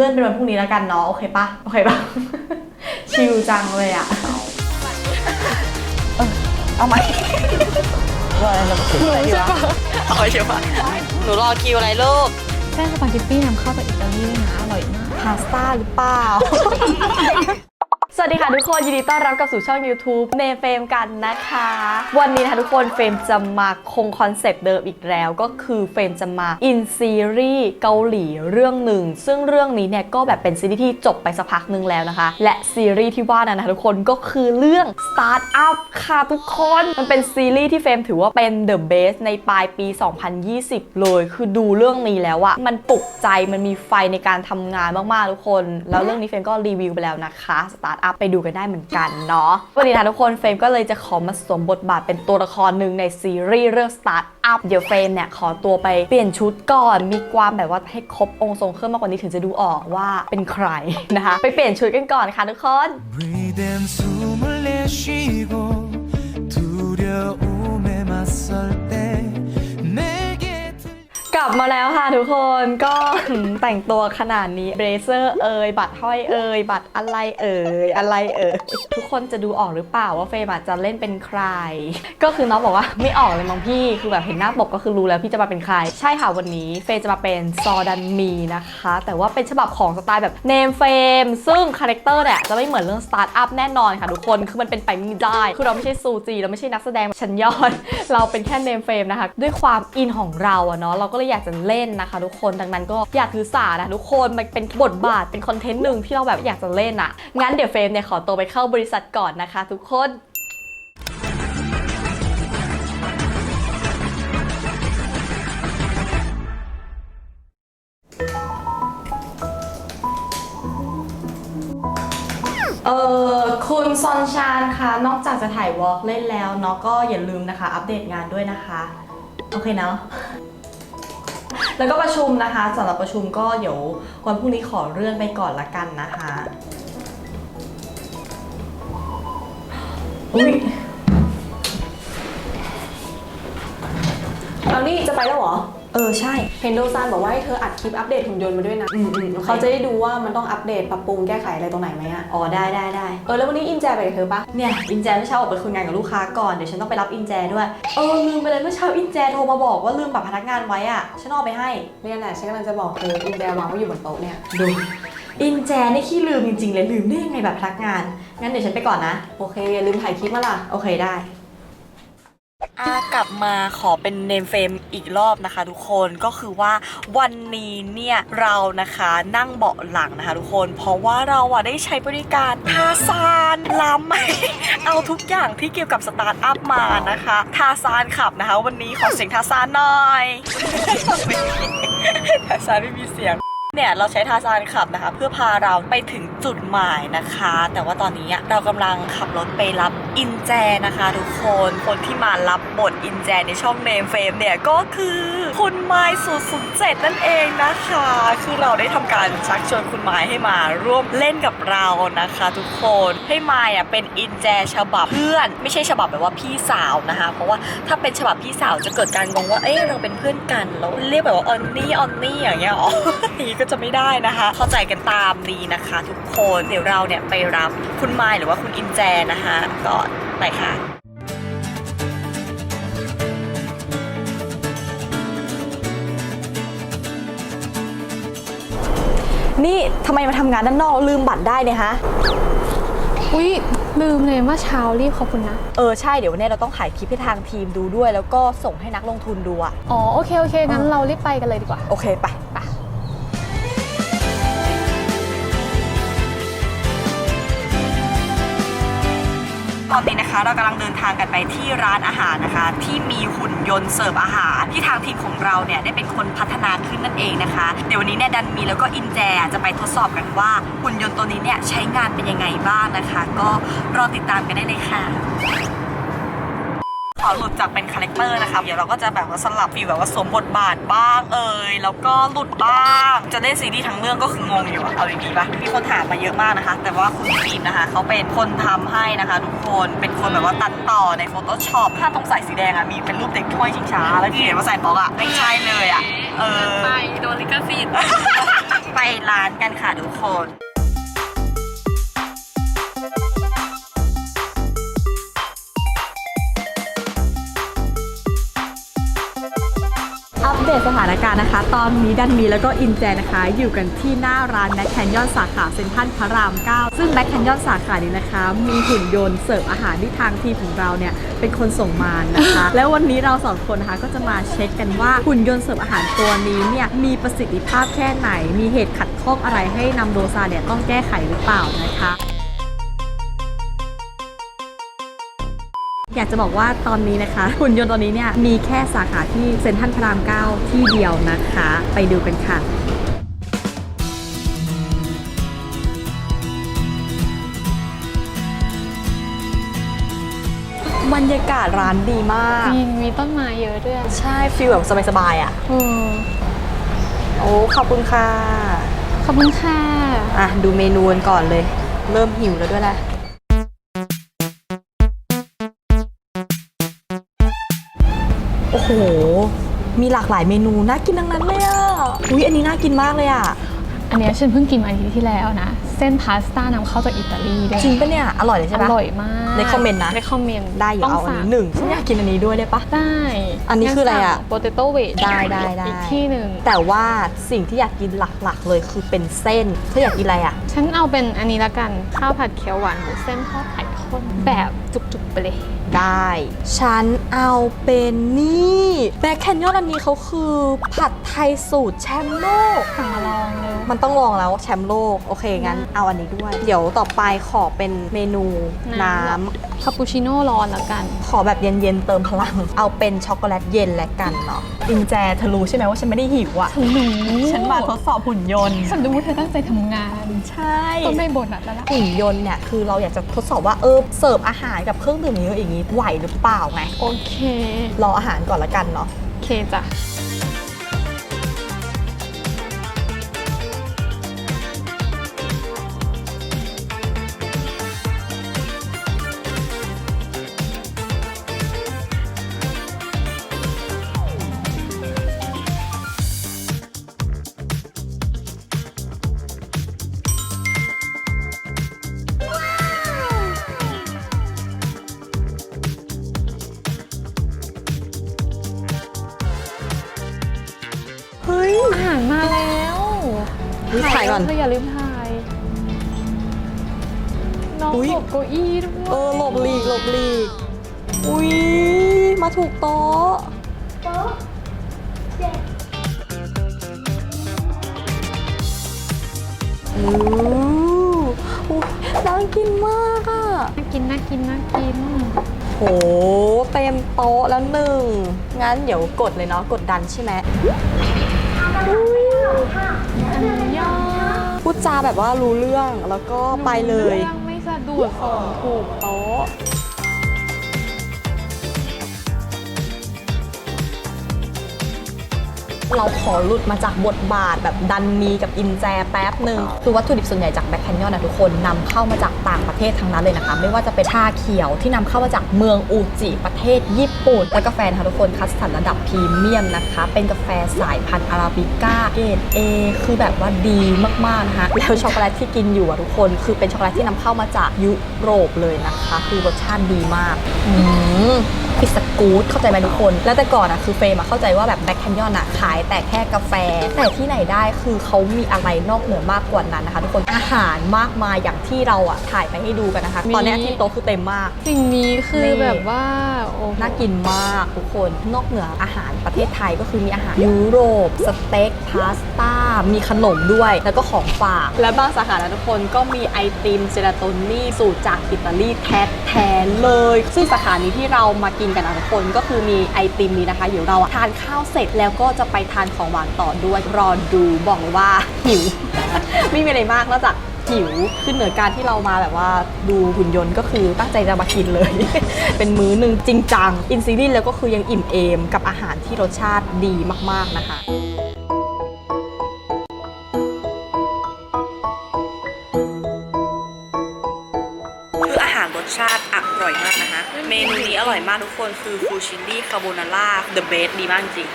เลื่อนเป็นวันพรุ่งนี้แล้วกันเนาะโอเคปะโอเคปะ ชิลจังเลยอะเอาไหมว่าอะไรจะมาถึงอะไรวะเอาเชียวปะหนูรอคิวอะไรลูกแป้งสปาเกตตี้นำเข้าจากอิตาลีด้วยนะอร่อยมากพาสต้าหรือเปล่าส วัสดีค่ะทุกคน ยินดีต้อนรับกับสู่ช่อง YouTube เนเฟมกันนะคะ วันนี้นะคะทุกคนเฟมจะมาคงคอนเซปต์เดิมอีกแล้ว ก็คือเฟมจะมาอินซีรีส์เกาหลีเรื่องหนึ่ง ซึ่งเรื่องนี้เนี่ยก็แบบเป็นซีรีส์ที่จบไปสักพักหนึ่งแล้วนะคะ และซีรีส์ที่ว่านั้นนะคะทุกคนก็คือเรื่อง Start Up ค่ะทุกคนมันเป็นซีรีส์ที่เฟมถือว่าเป็น The Best ในปลายปี 2020 เลย คือดูเรื่องนี้แล้วอะมันปลุกใจมันมีไฟในการทำงานมากๆทุกคน แล้วเรื่องนี้เฟมก็รีวิวไปแล้วนะคะ Start Up ไปดูกันได้เหมือนกันเนาะ วันนี้นะทุกคนเฟรมก็เลยจะขอมาสวมบทบาทเป็นตัวละครหนึ่งในซีรีส์เรื่อง Start Up เดี๋ยวเฟรมเนี่ยขอตัวไปเปลี่ยนชุดก่อน มีความแบบว่าให้ครบองค์ทรงเครื่องมากกว่านี้ถึงจะดูออกว่าเป็นใครนะคะ ไปเปลี่ยนชุดกันก่อนค่ะทุกคน Breathing 숨을 내쉬고 두려움에 맞설 때 내게 들려 ก ลับมาแล้วค่ะทุกคนก็แต่งตัวขนาดนี้เบรเซอร์เอ่ยบัตรห้อยเอ่ยบัตรอะไรเอ่ยอะไรเอ่ยทุกคนจะดูออกหรือเปล่าว่าเฟรมอาจจะเล่นเป็นใคร ก็คือน้องบอกว่าไม่ออกเลยมั้งพี่คือแบบเห็นหน้าปกก็คือรู้แล้วพี่จะมาเป็นใคร ใช่ค่ะวันนี้เฟรมจะมาเป็นซอดันมีนะคะ แต่ว่าเป็นฉบับของสไตล์แบบเนมเฟมซึ่งคาแรคเตอร์เนี่ยจะไม่เหมือนเรื่องสตาร์ทอัพแน่นอนค่ะทุกคนคือมันเป็นไปไม่ได้คือเราไม่ใช่ซูจีเราไม่ใช่นักแสดงชั้นยอด เราเป็นแค่เนมเฟมนะคะด้วยความอินของเราอะเนาะเราก็เลยอยากจะเล่นนะคะ ทุกคนดังนั้นก็อยากถือสานะทุกคนมันเป็นบทบาทเป็นคอนเทนต์หนึ่งที่เราแบบอยากจะเล่นอะงั้นเดี๋ยวเฟรมเนี่ยขอตัวไปเข้าบริษัทก่อนนะคะ ทุกคนเออคุณซอนชานคะนอกจากจะถ่ายวอล์กเล่นแล้วเนาะก็อย่าลืมนะคะ อัปเดตงานด้วยนะคะ โอเคเนาะ แล้วก็ประชุมนะคะสำหรับประชุมก็เดี๋ยววันพรุ่งนี้ขอเลื่อนไปก่อนละกันนะคะอุ้ยเอานี่จะไปแล้วเหรอ เออใช่ เห็นโดซานบอกว่าให้เธออัดคลิปอัปเดตหุ่นยนต์มาด้วยนะอืมอืมโอเคเขาจะได้ดูว่ามันต้องอัปเดตปรับปรุงแก้ไขอะไรตรงไหนไหมอะอ๋อได้ได้ได้เออแล้ววันนี้อินแจไปกับเธอปะเนี่ยอินแจเมื่อเช้าออกไปคุยงานกับลูกค้าก่อนเดี๋ยวฉันต้องไปรับอินแจด้วยเออลืมไปเลยเมื่อเช้าอินแจโทรมาบอกว่าลืมบัตรพนักงานไว้อะฉันเอาไปให้ เนี่ยแหละฉันกำลังจะบอกเธออินแจวางไว้อยู่บนโต๊ะเนี่ยดูอินแจนี่ขี้ลืมจริงๆเลยลืมได้ยังไงแบบพนักงาน งั้นเดี๋ยวฉันไปก่อนนะ โอเคอย่าลืมถ่ายคลิปมาล่ะ โอเคได้ อากลับมาขอเป็นเนมเฟรมอีกรอบนะคะ ทุกคนก็คือว่าวันนี้เนี่ยเรานะคะนั่งเบาะหลังนะคะ ทุกคน เพราะว่าเราอะได้ใช้บริการทาซานล้ำเอาทุกอย่างที่เกี่ยวกับสตาร์ทอัพมานะคะทาซานขับนะคะ วันนี้ขอเสียงทาซานหน่อยทาซานไม่มีเสียง เนี่ยเราใช้ทาซานขับนะคะ เพื่อพาเราไปถึงจุดหมายนะคะ แต่ว่าตอนนี้เรากำลังขับรถไปรับอินแจนะคะ ทุกคนคนที่มารับบทอินแจในช่องเนมเฟมเนี่ยก็คือคุณไม้สูตรสุดเจ็ดนั่นเองนะคะ คือเราได้ทำการชักชวนคุณไม้ให้มาร่วมเล่นกับเรานะคะ ทุกคนให้ไม้อะเป็นอินแจฉบับเพื่อน ไม่ใช่ฉบับแบบว่าพี่สาวนะคะ เพราะว่าถ้าเป็นฉบับพี่สาวจะเกิดการงงว่าเอ๊ะเราเป็นเพื่อนกันแล้วเรียกแบบว่าออนนี่ออนนี่อย่างเงี้ยอ๋อก็จะไม่ได้นะคะ เข้าใจกันตามดีนะคะ ทุกคนเดี๋ยวเราเนี่ยไปรับคุณไมล์หรือว่าคุณอินแจนะคะก่อนไปค่ะนี่ทำไมมาทำงานด้านนอกแล้วลืมบัตรได้เนี่ยฮะ อุ๊ยลืมเลยว่าเช้ารีบขอบคุณนะ เออ ใช่เดี๋ยววันนี้เราต้องถ่ายคลิปให้ทางทีมดูด้วย แล้วก็ส่งให้นักลงทุนดูอะอ๋อ โอเค โอเค งั้นเรารีบไปกันเลยดีกว่า โอเค ไป ตอนนี้นะคะ เรากำลังเดินทางกันไปที่ร้านอาหารนะคะ ที่มีหุ่นยนต์เสิร์ฟอาหาร ที่ทางทีมของเราเนี่ยได้เป็นคนพัฒนาขึ้นนั่นเองนะคะ เดี๋ยววันนี้เนี่ยดันมีแล้วก็อินแจจะไปทดสอบกันว่าหุ่นยนต์ตัวนี้เนี่ยใช้งานเป็นยังไงบ้างนะคะ ก็รอติดตามกันได้เลยค่ะ ขอหลุดจากเป็นคาแรคเตอร์นะคะเดี๋ยวเราก็จะแบบว่าสลับฟีลแบบว่าสวมบทบาทบ้างเอ่ยแล้วก็หลุดบ้าง จะเล่นซีรีส์ทั้งเรื่องก็คืองงอยู่อะเอาดีๆปะมีคนถามมาเยอะมากนะคะ แต่ว่าคุณฟิล์มนะคะเขาเป็นคนทำให้นะคะ ทุกคนเป็นคนแบบว่าตัดต่อใน Photoshop ถ้าตรงสายสีแดงอะมีเป็นรูปเด็กถ้วยชิงช้าแล้วที่เขียนว่าใส่บล็อกอะไม่ใช่เลยอะเออไปโดนลิขสิทธิ์ไปไปร้านกันค่ะทุกคน ปเดตสถานการณ์นะคะ ตอนนี้ดันมีแล้วก็อินแจนะคะ อยู่กันที่หน้าร้านแบ็คแคนยอนสาขาเซ็นทรัลพระราม 9 ซึ่งแบ็คแคนยอนสาขานี้นะคะ มีหุ่นยนต์เสิร์ฟอาหารที่ทางทีมของเราเนี่ยเป็นคนส่งมานะคะ แล้ววันนี้เราสองคนนะคะก็จะมาเช็คกันว่าหุ่นยนต์เสิร์ฟอาหารตัวนี้เนี่ยมีประสิทธิภาพแค่ไหน มีเหตุขัดข้องอะไรให้นำโดซาเนี่ยต้องแก้ไขหรือเปล่านะคะ อยากจะบอกว่าตอนนี้นะคะ หุ่นยนต์ตัวนี้เนี่ยมีแค่สาขาที่เซ็นทรัลพระราม 9 ที่เดียวนะคะ ไปดูกันค่ะบรรยากาศร้านดีมาก จริงมีต้นไม้เยอะด้วย ใช่ฟีลแบบสบายๆอะเออโอ้ขอบคุณค่ะ ขอบคุณค่ะ อะ ดูเมนูกันก่อนเลย เริ่มหิวแล้วด้วยแหละ โอ้โห มีหลากหลายเมนูน่ากินทั้งนั้นเลยอะ อุ๊ย อันนี้น่ากินมากเลยอะ อันเนี้ยฉันเพิ่งกินมาอาทิตย์ที่แล้วนะ เส้นพาสต้านำเข้าจากอิตาลีด้วยจริงปะเนี่ย อร่อยเลยอใช่ปะร่อยมาก recommend นะ ในคอมเมนต์ได้อยู่เอาอันนี้หนึ่งฉันอยากกินอันนี้ด้วยได้ปะ ได้อันนี้คืออะไรอะโปเตโต้เวทได้ได้ได้ อีกที่หนึ่งแต่ว่าสิ่งที่อยากกินหลักๆ เลยคือเป็นเส้นเธออยากกินอะไรอะ ฉันเอาเป็นอันนี้ละกันข้าวผัดเขียวหวานหมูเส้นทอดไข่ข้น แบบจุกๆไปเลย ได้ ฉันเอาเป็นนี่แบ็คแคนยอนอันนี้เขาคือผัดไทยสูตรแชมป์โลก สั่งมาลองเร็วมันต้องลองแล้วแชมป์โลก โอเค งั้นเอาอันนี้ด้วย เดี๋ยวต่อไปขอเป็นเมนูน้ำคาปูชิโน่ร้อนละกันขอแบบเย็นๆ เติมพลัง เอาเป็นช็อกโกแลตเย็นและกันเนาะอินแจเธอรู้ใช่ไหมว่าฉันไม่ได้หิวอะฉันรู้ฉันมาทดสอบหุ่นยนต์ ฉันรู้ว่าเธอตั้งใจทำงาน ใช่ ต้องได้โบนัสแล้วล่ะ หุ่นยนต์เนี่ยคือเราอยากจะทดสอบว่าเออเสิร์ฟอาหารกับเครื่องดื่มเยอะอย่างนี้ไหวหรือเปล่าไงโอเค รออาหารก่อนละกันเนาะโอเคจ้ะายก่อน เธออย่าลืมถ่าย น้องอุ๊ย หลบเก้าอี้ด้วยเออหลบหลีกหลบหลีกอุ้ยมาถูกโต๊ะโอ้อุ๊ยน่ากินมากอะน่ากินน่ากินน่ากินโหเต็มโต๊ะแล้วหนึ่ง งั้นเดี๋ยวกดเลยเนาะกดดันใช่ไหมอุ๊ยอันนี้ยาก พูดจาแบบว่ารู้เรื่องแล้วก็ไปเลยรื่องไม่สะดวกสองถูกโต๊ะ เราขอหลุดมาจากบทบาทแบบดันมีกับอินแจแป๊บหนึ่งคือวัตถุดิบส่วนใหญ่จากแบ็คแคนยอนนะทุกคนนำเข้ามาจากต่างประเทศทั้งนั้นเลยนะคะ ไม่ว่าจะเป็นชาเขียวที่นำเข้ามาจากเมืองอูจิประเทศญี่ปุ่น และกาแฟนะคะทุกคนคัสตาร์ดระดับพรีเมียมนะคะ เป็นกาแฟสายพันธุ์อาราบิก้าเกรดเอคือแบบว่าดีมากๆนะคะแล้วช็อกโกแลตที่กินอยู่อะทุกคนคือเป็นช็อกโกแลตที่นำเข้ามาจากยุโรปเลยนะคะ คือรสชาติดีมากอืมอิสกูดเข้าใจไหมทุกคน แล้วแต่ก่อนอะคือเฟรมอะเข้าใจว่าแบบแบ็คแคนยอนอะขายแต่แค่กาแฟ แต่ที่ไหนได้คือเขามีอะไรนอกเหนือมากกว่านั้นนะคะทุกคนอาหารมากมายอย่างที่เราอะถ่ายไปให้ดูกันนะคะ ตอนเนี้ยที่โต๊ะคือเต็มมาก สิ่งนี้คือนี่แบบว่าโอ้โหน่ากินมากทุกคนนอกเหนืออาหารประเทศไทยก็คือมีอาหารยุโรปสเต็กพาสต้ามีขนมด้วย แล้วก็ของฝาก และบางสาขานะทุกคนก็มีไอติมเจลาโตนี่สูตรจากอิตาลีแท้แท้ๆเลย ซึ่งสาขานี้ที่เรามากินกันนะทุกคนก็คือมีไอติมนี้นะคะเดี๋ยวเราอะทานข้าวเสร็จแล้วก็จะไปทานของหวานต่อด้วยรอดูบอกเลยว่าหิว ไม่มีอะไรมากนอกจากหิวขึ้นเหนือการที่เรามาแบบว่าดูหุ่นยนต์ก็คือตั้งใจจะมากินเลย เป็นมื้อหนึ่งจริงจังอินซีรีส์แล้วก็คือยังอิ่มเอมกับอาหารที่รสชาติดีมาก ๆนะคะคืออาหารรสชาติ ร่อยมากนะคะ เมนูนี้อร่อยมากทุกคนคือฟูชินดี้คาโบนาร่า the best ดีมากจริง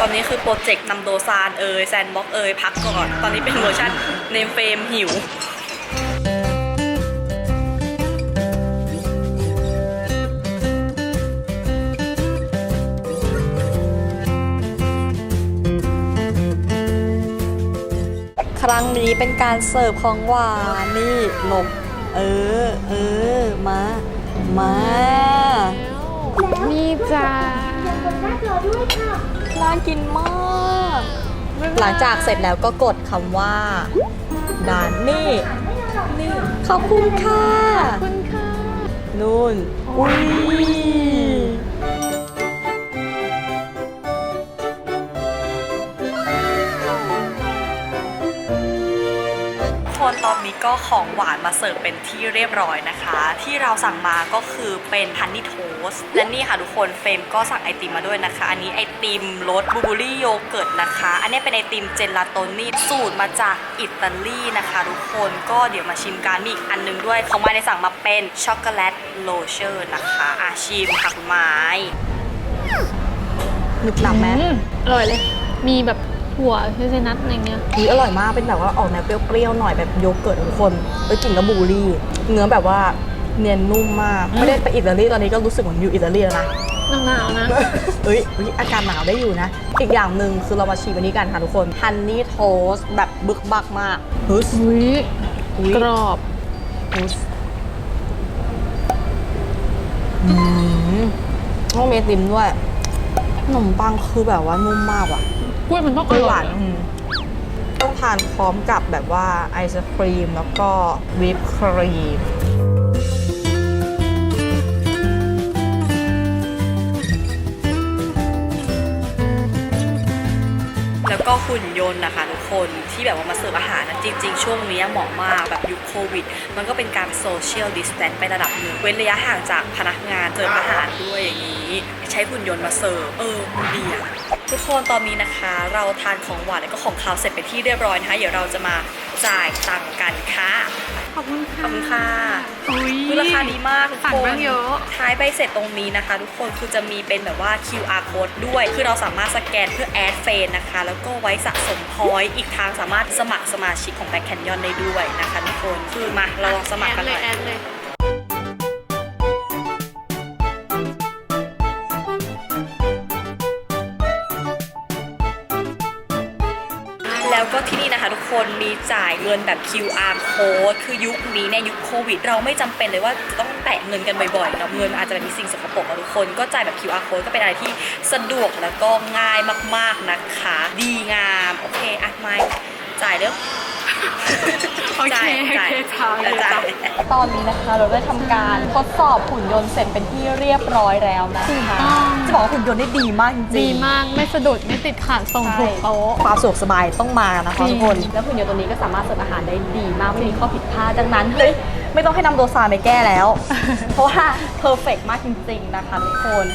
ตอนนี้คือโปรเจกต์นำโดซานเอยแซนบ็อกเอยพักก่อน ตอนนี้เป็นเวอร์ชันเนมเฟรมหิวครั้งนี้เป็นการเสิร์ฟของหวานนี่หลบเออ เออ มา มา นี่จ้าน่ากินมาก หลังจากเสร็จแล้วก็กดคำว่าดานนี่นี่ขอบคุณค่ะ ขอบคุณค่ะ นู่นอุ้ย ก็ของหวานมาเสิร์ฟเป็นที่เรียบร้อยนะคะ ที่เราสั่งมาก็คือเป็นฮันนี่โทสและนี่ค่ะทุกคนเฟรมก็สั่งไอติมมาด้วยนะคะ อันนี้ไอติมรสบลูเบอรี่โยเกิร์ตนะคะ อันนี้เป็นไอติมเจลาโตนี่สูตรมาจากอิตาลีนะคะ ทุกคนก็เดี๋ยวมาชิมกันมีอีกอันหนึงด้วยเขามาได้สั่งมาเป็นช็อกโกแลตโลเชอร์นะคะอะชิมค่ะคุณไม้หนึบหนับไหมอืมอร่อยเลย มีแบบ ถั่วเฮเซลนัทอะไรเงี้ยอุ๊ยอร่อยมากเป็นแบบว่าออกแนวเปรี้ยวๆหน่อยแบบโยเกิร์ตทุกคนเอ้ยกลิ่นก็บลูเบอรี่ เนื้อแบบว่าเนียนนุ่มมากไม่ได้ไปอิตาลีตอนนี้ก็รู้สึกเหมือนอยู่อิตาลีแล้วนะ หนาวๆนะ เอ้ยเฮ้ยอากาศหนาวได้อยู่นะ อีกอย่างหนึ่งคือเรามาชิมอันนี้กันค่ะทุกคนฮันนี่โทสแบบบึกบักมากฮึสอุ้ยอุ๊ยกรอบฮึสอืมต้องมีไอติมด้วยขนมปังคือแบบว่านุ่มมากว่ะ กล้วยมันต้องกล้วยหอร่วาอยนอืมต้องทานพร้อมกับแบบว่าไอศครีมแล้วก็วิปครีม แล้วก็หุ่นยนต์นะคะทุกคนที่แบบว่ามาเสิร์ฟอาหารนะจริง ๆ ช่วงนี้เหมาะมากแบบยุคโควิด มันก็เป็นการโซเชียลดิสแตนไประดับหนึ่งเว้นระยะห่างจากพนักงานเสิร์ฟอาหารด้วยอย่างนี้ ใช้หุ่นยนต์มาเสิร์ฟเออมันดีอะทุกคนตอนนี้นะคะ เราทานของหวานแล้วก็ของคาวเสร็จไปนที่เรียบร้อยนะคะเดี๋ยวเราจะมาจ่ายตังค์กันค่ะขอบคุณขค่ะอบคุณค่ะอุ้ยคือราคาดีมากทุกสั่งคนเรื่องเยอะท้ายใบเสร็จตรงนี้นะคะ ทุกคนคือจะมีเป็นแบบว่า QR code ด้วย คือเราสามารถสแกนเพื่อแอดเฟนนะคะ แล้วก็ไว้สะสมพอยต์อีกทางสามารถสมัครสมาชิกของแบ็คแคนยอนได้ด้วยนะคะทุกคนคือมาเราลองสมัครกันหน่อย ที่นี่นะคะทุกคนมีจ่ายเงินแบบ QR code คือยุคนี้เนี่ยยุคโควิด เราไม่จำเป็นเลยว่าจะต้องแตะเงินกันบ่อยๆเนาะเงินอาจจะมีสิ่งสกปรกอะทุกคนก็จ่ายแบบ QR code ก็เป็นอะไรที่สะดวกแล้วก็ง่ายมากๆนะคะ ดีงาม โอเคอะไม่จ่ายเร็ว โอเคจ่ายโอจ่ายเคจ่ายจ่ายตอนนี้นะคะเราได้ทำการทดสอบหุ่นยนต์เสร็จเป็นที่เรียบร้อยแล้วนะคะต้องจะบอกว่าหุ่นยนต์ได้ดีมากจริงๆดีมากไม่สะดุดไม่ติดขัดส่งถูกโต๊ะความสะดวกสบายต้องมานะคะจริงทุกคนแล้วหุ่นยนต์ตัวนี้ก็สามารถเสิร์ฟอาหารได้ดีมากไม่มีข้อผิดพลาดดังนั้นเฮ้ยไม่ต้องให้นำโดซานไปแก้แล้ว เพราะว่าเพอร์เฟกมากจริง ๆ นะคะทุกคน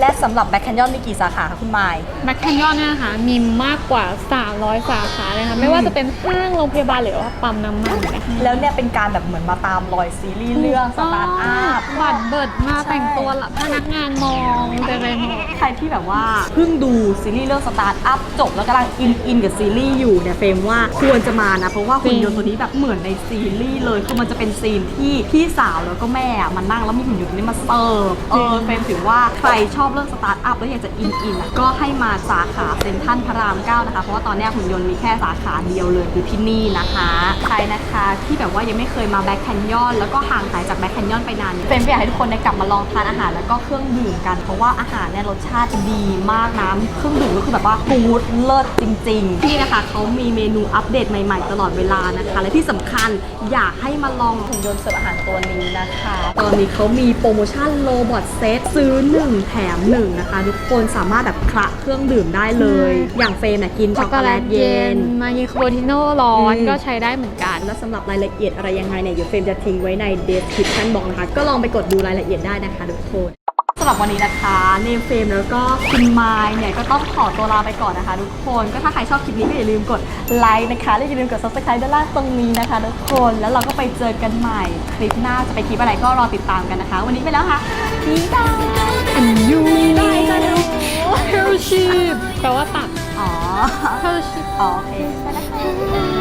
และสำหรับแบ็คแคนยอนมีกี่สาขาคะคุณไมค์แมคแคนยอนเนี่ยนะคะมีมากกว่า 300 สาขาเลยค่ะไม่ว่าจะเป็นห้างโรงพยาบาลหรือว่าปั๊มน้ำมันนะคะแล้วเนี่ยเป็นการแบบเหมือนมาตามรอยซีรีส์เรื่องสตาร์ทอัพ บัตรเบิดมาใช่แต่งตัวละพนักงานมองเต็มไปหมด ใครที่แบบว่าเพิ่งดูซีรีส์เรื่องสตาร์ทอัพจบแล้วกำลังอินอินกับซีรีส์อยู่เนี่ยเฟรมว่าควรจะมานะ เพราะว่าหุ่นยนต์ตัวนี้แบบเหมือนในซีรีส์เลยคือมันจะเป็นซีนที่พี่สาวแล้วก็แม่อะมานั่งแล้วมีหุ่นยนต์ตัวนี้มาเสิร์ฟเออเฟรมถือว่าใครชอบอบเรื่องสตาร์ทอัพแล้วอยากจะอินอินก็ให้มาสาขาเซ็นทรัลพระรามเก้านะคะ เพราะว่าตอนนี้หุ่นยนต์มีแค่สาขาเดียวเลยคือที่นี่นะคะ ใครนะคะที่แบบว่ายังไม่เคยมาแบ็คแคนยอนแล้วก็ห่างหายจากแบ็คแคนยอนไปนานเนี่ยเฟรมอยากให้ทุกคนได้กลับมาลองทานอาหารแล้วก็เครื่องดื่มกัน เพราะว่าอาหารเนี่ยรสชาติดีมากนะเครื่องดื่มก็คือแบบว่าฟูดเลิศจริงๆที่นะคะเขามีเมนูอัปเดตใหม่ๆ ตลอดเวลานะคะ และที่สำคัญอยากให้มาลองหุ่นยนต์เสิร์ฟอาหารตัวนี้นะคะ ตอนนี้เขามีโปรโมชั่นโลบอทเซตซื้อ1แถม1นะคะ ทุกคนสามารถแบบคละเครื่องดื่มได้เลย อย่างเฟรมเนี่ยกินช็อกโกแลตเย็น มายิงคาโบทิโน่ร้อนอืม ก็ใช้ได้เหมือนกัน และสำหรับรายละเอียดอะไรยังไงเนี่ยเดี๋ยวเฟรมจะทิ้งไว้ใน description box นะคะ ก็ลองไปกดดูรายละเอียดได้นะคะทุกคนสำหรับวันนี้นะคะเนมเฟรมแล้วก็คุณไมล์เนี่ยก็ต้องขอตัวลาไปก่อนนะคะ ทุกคน ก็ถ้าใครชอบคลิปนี้ก็อย่าลืมกดไลค์นะคะและอย่าลืมกด subscribe ด้านล่างตรงนี้นะคะ ทุกคน แล้วเราก็ไปเจอกันใหม่คลิปหน้าจะไปคลิปอะไรก็รอติดตามกันนะคะ วันนี้ไปแล้วค่ะบ๊ายบายอันยูได้จ้ะหนูเฮลชีพแปลว่าตับอ๋อเฮลชีพอ๋อโอเคไปแล้วค่ะ